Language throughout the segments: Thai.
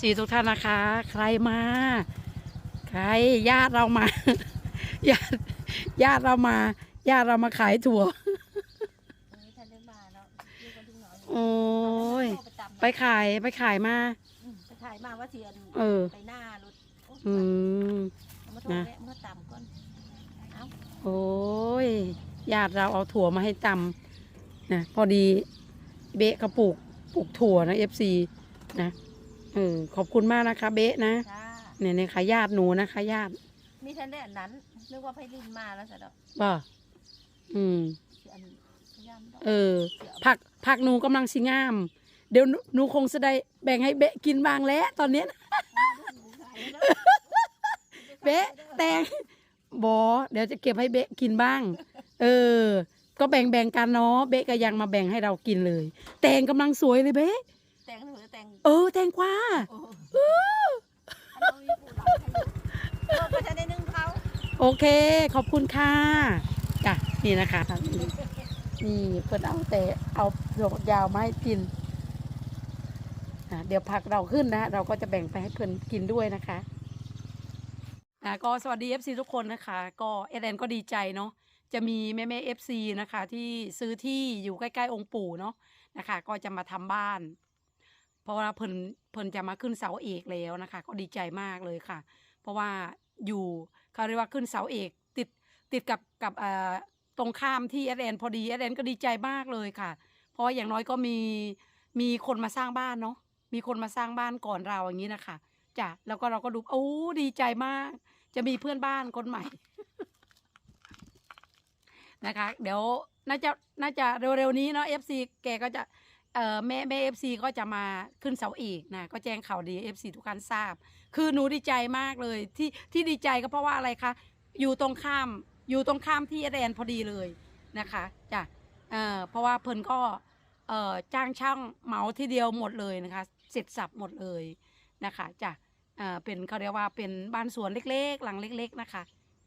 สีทุกท่านนะคะ ใครมา ใครญาติเรามาญาติญาติเรามาญาติเรามาขายถั่วอันนี้ท่านได้มาเนาะอยู่กันถึงหนอนโอ้ยไปตำไปขายไปขายมาอืมไปถ่ายมาว่าเทียนเออไปหน้ารถโอ้ยอืมเอามาโทรนะแวะเมื่อต่ำก่อนเอาโอ้ยญาติเราเอาถั่วมาให้ตำนะพอดีเบะเขาปลูกปลูกถั่วนะเอฟซีนะ เออขอบคุณมากนะคะเบะนะจ้าเนี่ยเนี่ยค่ะญาติหนูนะคะญาติมีท่านได้อันนั้นนึกว่าไพลินมาแล้วสะดอกบ่อืมเสียอันพยายามดอกเออผักผักหนูกำลังสิงาม เดี๋ยวหนูหนูคงจะได้แบ่งให้เบะกินบ้างแล้วตอนเนี้ยนะเบะแตงบอเดี๋ยวจะเก็บให้เบะกินบ้าง เออ ก็แบ่งแบ่งกันเนาะเบะก็ยังมาแบ่งให้เรากินเลย แตงกำลังสวยเลยเบะแต่งหรือแต่งเออแตงกวาโอ้โหอันเรามีผู้หลักให้อยู่เออก็จะได้นึ่งเขาโอเค ขอบคุณค่ะจ้ะนี่นะคะนี่นี่เพิ่นเอาแต่เอาดอกยาวมาให้กินอะเดี๋ยวผักเราขึ้นนะ เราก็จะแบ่งไปให้เพื่อนกินด้วยนะคะอะก็สวัสดี FC ทุกคนนะคะ ก็เอแอนก็ดีใจเนาะจะมีแม่แม่เอฟซีนะคะ ที่ซื้อที่อยู่ใกล้ ๆ องค์ปู่เนาะนะคะ ก็จะมาทำบ้าน เพราะว่าเพิ่นเพิ่นจะมาขึ้นเสาเอกแล้วนะคะ ก็ดีใจมากเลยค่ะ เพราะว่าอยู่เขาเรียกว่าขึ้นเสาเอกติดติดกับกับเอ่อตรงข้ามที่เอสแอนพอดีเอสแอนก็ดีใจมากเลยค่ะ เพราะว่าอย่างน้อยก็มีมีคนมาสร้างบ้านเนาะมีคนมาสร้างบ้านก่อนเราอย่างนี้นะคะจ้ะแล้วก็เราก็ดูโอ้ดีใจมาก จะมีเพื่อนบ้านคนใหม่นะคะ เดี๋ยวน่าจะน่าจะเร็วๆนี้เนาะเอฟซีแกก็จะ เอ่อแม่แม่เอฟซีก็จะมาขึ้นเสาเอกนะก็แจ้งข่าวดีเอฟซีทุกท่านทราบ คือหนูดีใจมากเลยที่ที่ดีใจก็เพราะว่าอะไรคะอยู่ตรงข้ามอยู่ตรงข้ามที่แดนพอดีเลยนะคะจ้ะเอ่อเพราะว่าเพิ่นก็เอ่อจ้างช่างเหมาทีเดียวหมดเลยนะคะเสร็จสับหมดเลยนะคะจ้ะเอ่อเป็นเขาเรียกว่าเป็นบ้านสวนเล็กๆ หลังเล็ก ๆนะคะ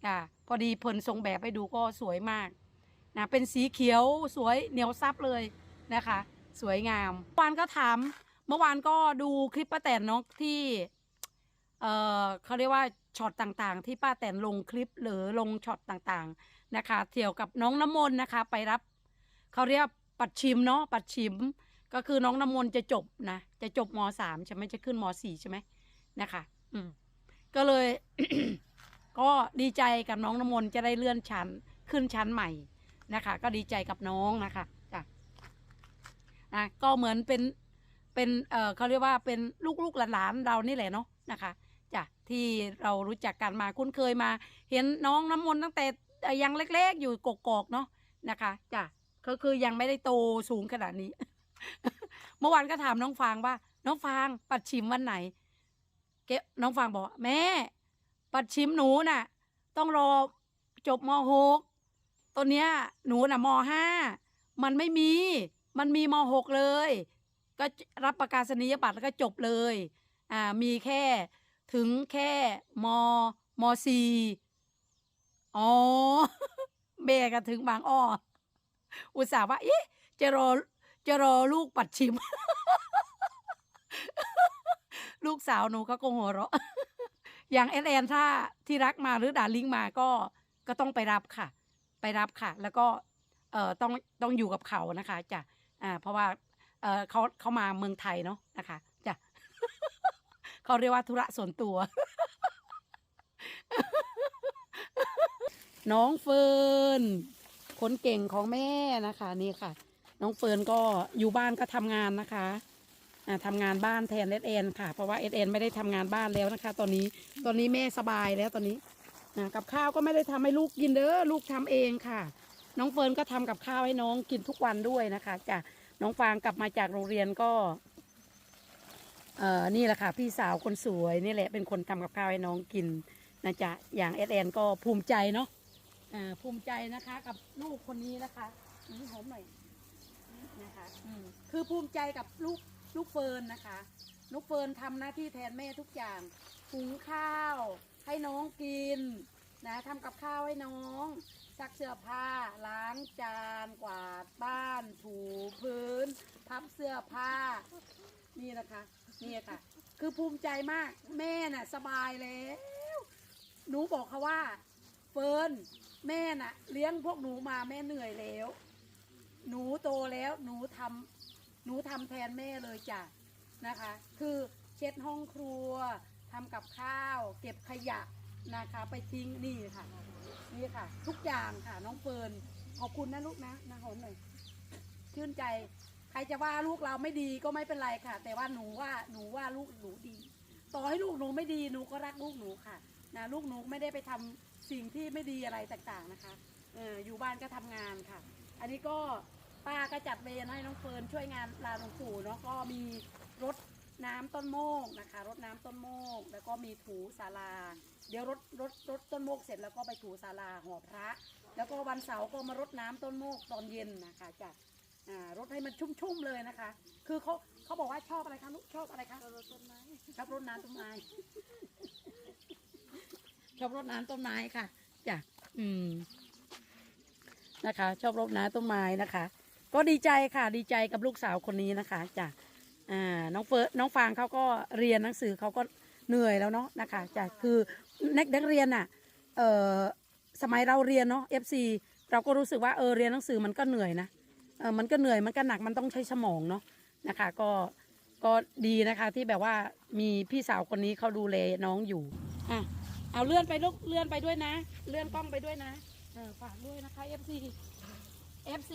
จ้ะพอดีเพิ่นทรงแบบไปดูก็สวยมากนะเป็นสีเขียวสวยเหนียวซับเลยนะคะ สวยงามวานก็ถาม เมื่อวานก็ดูคลิปป้าแตนเนาะที่ เอ่อเขาเรียกว่าช็อตต่างๆ ที่ป้าแตนลงคลิปหรือลงช็อตต่างๆนะคะเกี่ยวกับน้องน้ำมนต์นะคะ ไปรับเขาเรียกปัดชิมเนาะปัดชิม ก็คือน้องน้ำมนต์จะจบนะ จะจบมสามใช่ไหมจะขึ้นมสี่ใช่ไหมนะคะ อืม ก็เลย ก็ดีใจกับน้องน้ำมนต์จะได้เลื่อนชั้นขึ้นชั้นใหม่นะคะ ก็ดีใจกับน้องนะคะ นะก็เหมือนเป็นเป็นเอ่อเขาเรียกว่าเป็นลูกๆหลานๆเรานี่แหละเนาะนะคะจ้ะที่เรารู้จักกันมาคุ้นเคยมา เห็นน้องน้ำมนต์ตั้งแต่ยังเล็กๆ อยู่กกอกๆเนาะนะคะจ้ะก็คือยังไม่ได้โตสูงขนาดนี้ เมื่อวานก็ถามน้องฟางว่า น้องฟางปัดชิมวันไหนเกน้องฟางบอกแม่ ปัดชิมหนูน่ะ ต้องรอจบมหกตัวเนี้ยหนูน่ะมห้ามันไม่มี มันมีมหกเลย ก็รับประกาศนียบัตรแล้วก็จบเลยอ่ามีแค่ถึงแค่มมสี่อ๋อเบกันถึงบางอ้ออุตส่าห์ว่าเอ๊ะจะรอจะรอลูกปัดชิม ลูกสาวหนูก็คงหัวเราะอย่างเอแอนถ้าที่รักมาหรือดาลิงมาก็ก็ต้องไปรับค่ะ ไปรับค่ะ แล้วก็เอ่อต้องต้องอยู่กับเขานะคะจ้ะ อ่า เพราะว่า เอ่อเขาเขามาเมืองไทยเนาะนะคะจ้ะเขาเรียกว่าธุระส่วนตัว น้องเฟิร์นคนเก่งของแม่นะคะ นี่ค่ะ น้องเฟิร์นก็อยู่บ้านก็ทำงานนะคะอ่าทำงานบ้านแทนเอสเอ็นค่ะ เพราะว่าเอสเอ็นไม่ได้ทำงานบ้านแล้วนะคะ ตอนนี้ตอนนี้แม่สบายแล้วตอนนี้นะกับข้าวก็ไม่ได้ทำให้ลูกกินเด้อลูกทำเองค่ะ น้องเฟิร์นก็ทำกับข้าวให้น้องกินทุกวันด้วยนะคะจ้ะ น้องฟางกลับมาจากโรงเรียนก็เอ่อนี่แหละค่ะ พี่สาวคนสวยนี่แหละเป็นคนทำกับข้าวให้น้องกินนะจ๊ะอย่างเอสเนก็ภูมิใจเนาะอ่าภูมิใจนะคะ กับลูกคนนี้นะคะนี่หอมหน่อยนะคะอืมคือภูมิใจกับลูกลูกเฟิร์นนะคะลูกเฟิร์นทำหน้าที่แทนแม่ทุกอย่างหุงข้าว ให้น้องกิน ทำกับข้าวให้น้องซักเสื้อผ้าล้างจานกวาดบ้านถูพื้น พับเสื้อผ้า นี่นะคะนี่ค่ะ คือภูมิใจมากแม่น่ะสบายแล้วหนูบอกเขาว่าเฟิร์นแม่น่ะ เลี้ยงพวกหนูมาแม่เหนื่อยแล้ว หนูโตแล้วหนูทำหนูทำแทนแม่เลยจ้ะนะคะ คือเช็ดห้องครัวทำกับข้าว เก็บขยะ นะคะ ไปทิ้งนี่ค่ะ นี่ค่ะ ทุกอย่างค่ะ น้องเฟิร์นขอบคุณนะลูกนะนะหอมหน่อยชื่นใจ ใครจะว่าลูกเราไม่ดีก็ไม่เป็นไรค่ะ แต่ว่าหนูว่าหนูว่าลูกหนูดี ต่อให้ลูกหนูไม่ดีหนูก็รักลูกหนูค่ะนะลูกหนูไม่ได้ไปทำสิ่งที่ไม่ดีอะไรต่างๆนะคะเอออยู่บ้านก็ทำงานค่ะ อันนี้ก็ป้าก็จัดเวรให้น้องเฟิร์นช่วยงานลาหลวงปู่เนาะก็มีรถ น้ำต้นโมกนะคะรถน้ำต้นโมก แล้วก็มีถูศาลา เดี๋ยวรถรถรถต้นโมกเสร็จแล้วก็ไปถูศาลาหอพระ แล้วก็วันเสาร์ก็มารดน้ำต้นโมกตอนเย็นนะคะจ้ะอ่ารดให้มันชุ่มๆเลยนะคะ คือเขาเขาบอกว่าชอบอะไรคะลูกชอบอะไรคะรดต้นไม้ชอบรดน้ำต้นไม้ชอบรดน้ำต้นไม้ค่ะจ้ะอืมนะคะ ชอบรดน้ำต้นไม้นะคะ ก็ดีใจค่ะ ดีใจกับลูกสาวคนนี้นะคะจ้ะ อ่าน้องเฟิร์สน้องฟางเขาก็เรียนหนังสือเขาก็เหนื่อยแล้วเนาะนะคะจ้ะคือนักนักเรียนน่ะเออสมัยเราเรียนเนาะ FC เราก็รู้สึกว่าเออเรียนหนังสือมันก็เหนื่อยนะเออมันก็เหนื่อยมันก็หนักมันต้องใช้สมองเนาะนะคะ ก็ก็ดีนะคะที่แบบว่ามีพี่สาวคนนี้เขาดูแลน้องอยู่อะเอาเลื่อนไปลูกเลื่อนไปด้วยนะ เลื่อนกล้องไปด้วยนะเออฝากด้วยนะคะ FC FC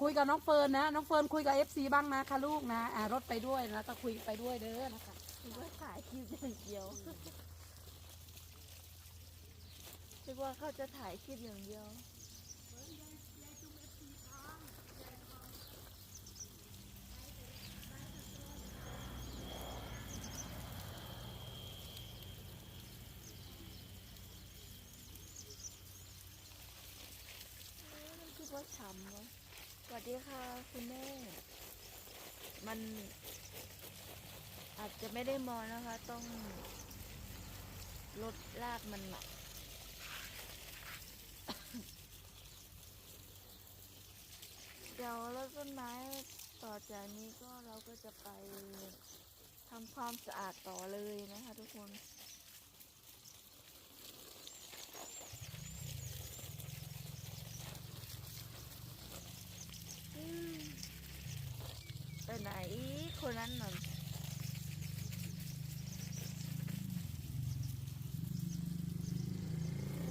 คุยกับน้องเฟิร์นนะ น้องเฟิร์นคุยกับ FC บ้างนะคะลูกนะอ่ารถไปด้วยนะก็คุยไปด้วยเด้อนะคะคิดว่าขายคลิปอย่างเดียวคิดว่าเขาจะถ่ายคลิปอย่างเดียวคือว่าช้ำเนาะ วัสดีค่ะคุณแม่ มันอาจจะไม่ได้มองนะคะ ต้องลดรากมันหนักเดี๋ยวรดต้นไม้ต่อจากนี้ก็เราก็จะไปทำความสะอาดต่อเลยนะคะทุกคน อืมไปไหน คนนั้นน่ะ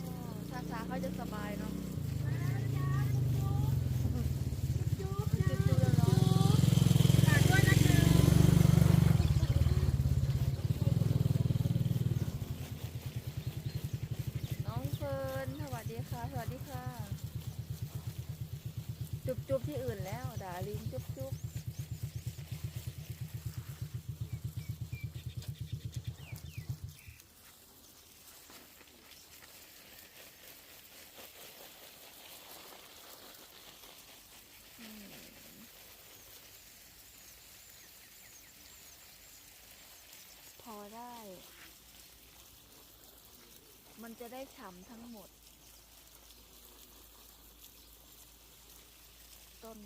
โอ้ถ้าสาเขาจะสบายเนาะจุ๊บๆแล้วเนาะ น้องเฟิร์นสวัสดีค่ะ สวัสดีค่ะ จุบจุบที่อื่นแล้วด่าลิงจุบจุบอืมพอได้ มันจะได้ฉ่ำทั้งหมด ต้น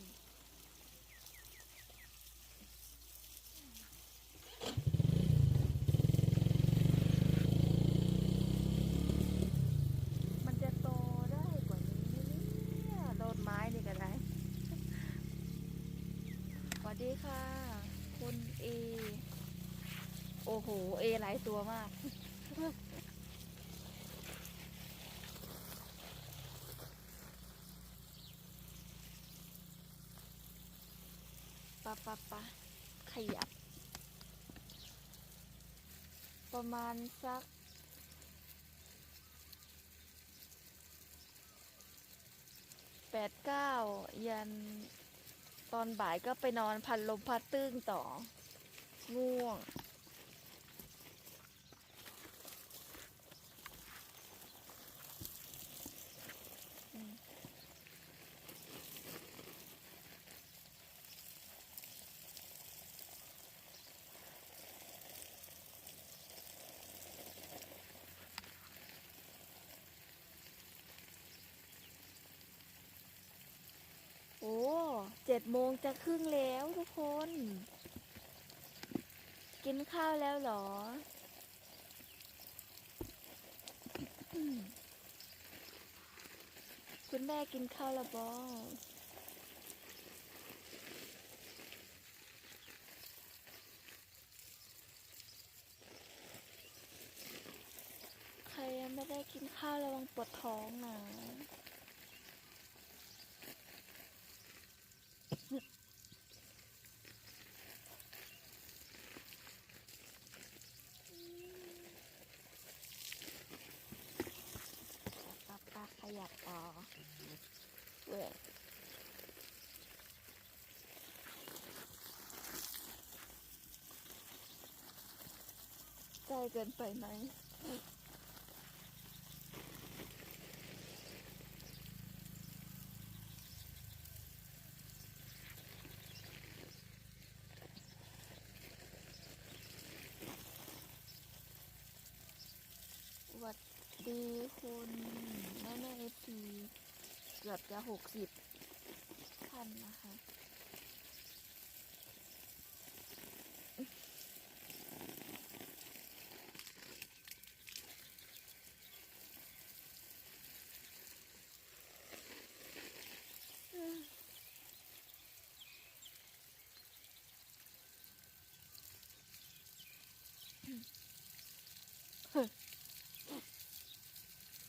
มันจะโตได้กว่านี้ไหมเนี่ยโดนไม้นี่กันไรสวัสดีค่ะ คุณเอ โอ้โห เอหลายตัวมาก ปะปะปะข ยับ ประมาณสักแปดเก้ายันตอนบ่ายก็ไปนอนพันลมพัดตื้งต่อ ง่วง โอ้ เจ็ดโมงจะครึ่งแล้วทุกคน กินข้าวแล้วหรอ คุณแม่กินข้าวแล้วบอใครยังไม่ได้กินข้าวระวังปวดท้องนะ ปากปากข ยับต่อเว้ยใกล้เกินไปไหมวัดดีคุณ เกือบจะหกสิบท่านนะคะ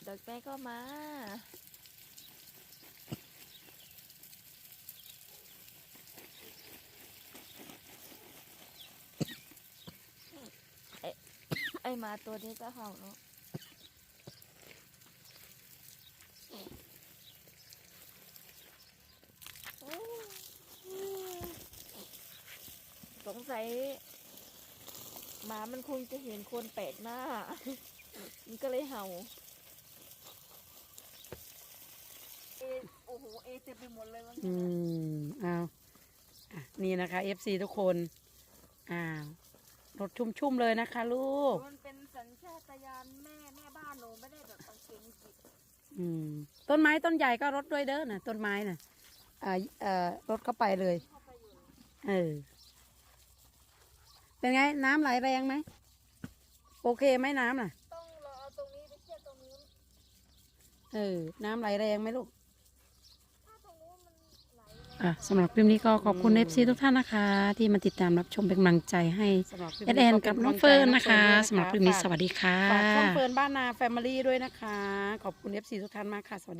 เด็กแม่ก็มา ไอ้ไอ้หมาตัวนี้จะเห่าเนาะโอ้สงสัยหมามันคงจะเห็นคนแปลกหน้า มันก็เลยเห่า เอ โอ้โห เอเต็มไปหมดเลยมันอืมเอาอะนี่นะคะ FC ทุกคน อ้าว รถชุ่มๆเลยนะคะลูก มันเป็นสัญชาตญาณแม่แม่บ้านหนูไม่ได้แบบเอาเก่งจิตอืม ต้นไม้ต้นใหญ่ก็รดด้วยเด้อนะต้นไม้น่ะอ่าเอ่อรถเข้าไปเลย เข้าไปอยู่เออ เป็นไงน้ำไหลแรงไหม โอเคไหมน้ำน่ะ ต้องรอเอาตรงนี้ไปเทียบตรงนู้น เออ น้ำไหลแรงไหมลูก ถ้าตรงนู้นมัน ไหลแรงอะสำหรับคลิปนี้ก็ขอบคุณเอฟซีทุกท่านนะคะ ที่มาติดตามรับชมเป็นกำลังใจให้เอดแอนกับน้องเฟิร์นนะคะสำหรับคลิปนี้สวัสดีค่ะฝากช่องเฟิร์นบ้านนาแฟมิลี่ด้วยนะคะ ขอบคุณเอฟซีทุกท่านมากค่ะ สวัสดี